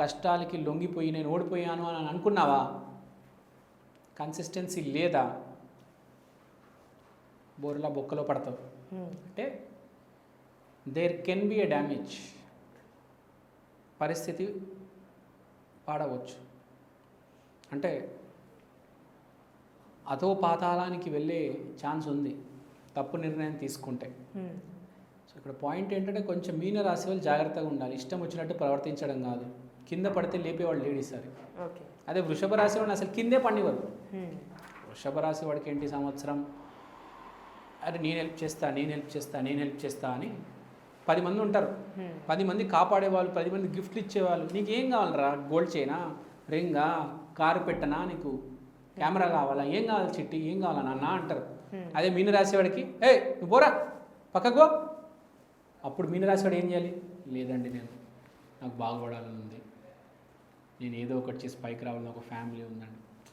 కష్టాలకి లొంగిపోయి నేను ఓడిపోయాను అని అనుకున్నావా? కన్సిస్టెన్సీ లేదా? బోర్లా బొక్కలో పడతావు. అంటే there can be a damage పరిస్థితి పాడవచ్చు. అంటే అధో పాతాళానికి వెళ్ళే ఛాన్స్ ఉంది. తప్పు నిర్ణయం తీసుకుంటే. సో ఇక్కడ పాయింట్ ఏంటంటే కొంచెం మీన రాశి వాళ్ళు జాగ్రత్తగా ఉండాలి. ఇష్టం వచ్చినట్టు ప్రవర్తించడం కాదు. కింద పడితే లేపేవాళ్ళు లేడు ఈసారి ఓకే. అదే వృషభ రాశి వాడిని అసలు కిందే పండివారు వృషభ రాశి వాడికి ఏంటి సంవత్సరం? అరే నేను హెల్ప్ చేస్తా నేను హెల్ప్ చేస్తా నేను హెల్ప్ చేస్తా అని పది మంది ఉంటారు. పది మంది కాపాడేవాళ్ళు పది మంది గిఫ్ట్లు ఇచ్చేవాళ్ళు. నీకు ఏం కావాలరా? గోల్డ్ చైనా రింగా కారు పెట్టనా నీకు? కెమెరా కావాలా? ఏం కావాలి చిట్టి? ఏం కావాలా నాన్న అంటారు. అదే మీన రాసేవాడికి ఏ నువ్వు పోరా పక్కకు అప్పుడు మీన రాసేవాడు ఏం చేయాలి? లేదండి నేను నాకు బాగుపడాలని ఉంది. నేను ఏదో ఒకటి చేసి పైకి రావాలని ఒక ఫ్యామిలీ ఉందండి.